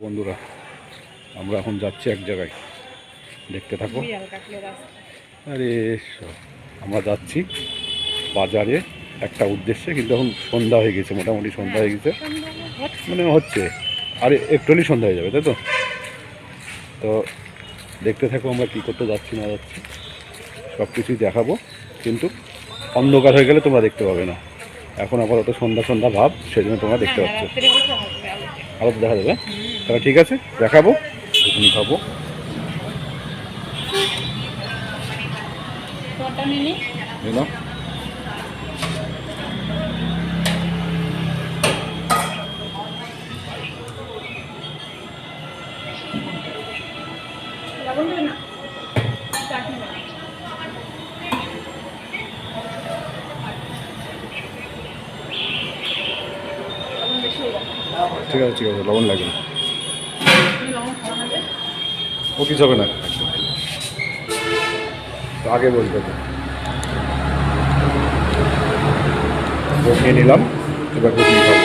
বন্ধুরা আমরা এখন যাচ্ছি এক জায়গায়। দেখতে থাকো। আরে আমরা যাচ্ছি বাজারে একটা উদ্দেশ্যে কিন্তু এখন সন্ধ্যা হয়ে গেছে মোটামুটি সন্ধ্যা হয়ে গেছে। মানে হচ্ছে আরে একটু হলেই সন্ধ্যা হয়ে যাবে তাই তো? তো দেখতে থাকো আমরা কী করতে যাচ্ছি না যাচ্ছি। সব কিছুই দেখাবো কিন্তু অন্ধকার হয়ে গেলে তোমরা দেখতে পাবে না। এখন আপাতত সন্ধ্যা সন্ধ্যা ভাব সেই জন্য তোমরা দেখতে পাচ্ছ। আরও দেখা যাবে তাহলে ঠিক আছে দেখাবো তুমি খাব নি। এই নাও। লবণ দেবে না? চাটনি বানাও। লবণ বেশি হয়ে যাবে। ঠিক আছে ঠিক আছে, লবণ লাগে? ও কিছু হবে না। আগে বলতে বসিয়ে নিলাম, এবার ঘুগনি খাব।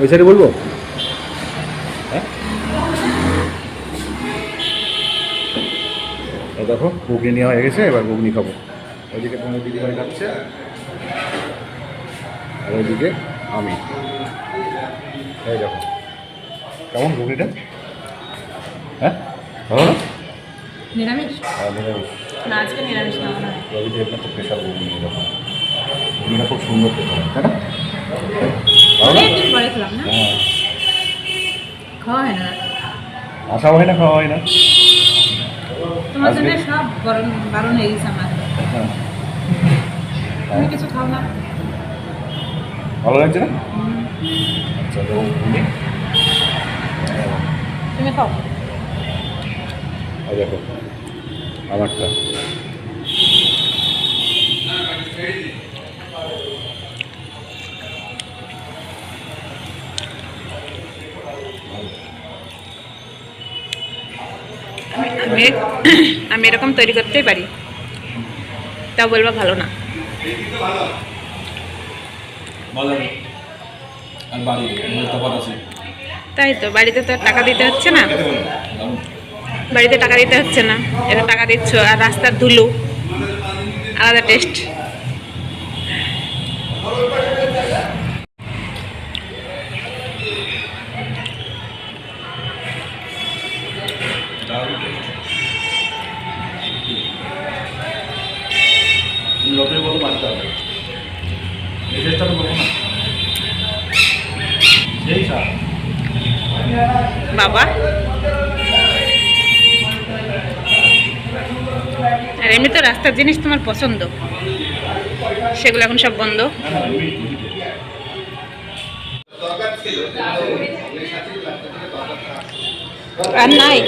ওই সাইডে বলব? হ্যাঁ? দেখো, ঘুগনি নেওয়া হয়ে গেছে, এবার ঘুগনি খাব। ওইদিকে তোমার দিদি ভাই খাচ্ছে আর ওইদিকে আমি। এই দেখো। কেমন ঘুগনিটা হ্যাঁ? ভালো না? নিরামিষ? হ্যাঁ নিরামিষ। না আজকে নিরামিষ না মনে হয়। রবি দেবনাথ তো প্রেশার ঘুগনি এরকম ঘুগনিটা খুব সুন্দর খেতে হয় তাই না? ভালো অনেকদিন পরে খেলাম না? হ্যাঁ। খাওয়া হয় না? আসা হয় না খাওয়া হয় না। তোমার জন্য সব বারণ বারণ হয়ে গেছে আমার। হ্যাঁ। তুমি কিছু খাও না? ভালো লাগছে না? তো ঘুগনি তুমি খাও। দেখো আমারটা। আমি আমি এরকম তৈরি করতেই পারি। তা বলবা ভালো না। আর বাড়ি আছে। তাই তো বাড়িতে তো টাকা দিতে হচ্ছে না। বাড়িতে টাকা দিতে হচ্ছে না এটা টাকা দিচ্ছ আর রাস্তার ধুলো আলাদা টেস্ট বলো মানতে হবে। এই চেষ্টা তো করব না। বাবা। আর এমনি তো রাস্তার জিনিস তোমার পছন্দ? সেগুলো এখন সব বন্ধ। আর নাই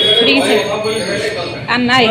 আর নাই।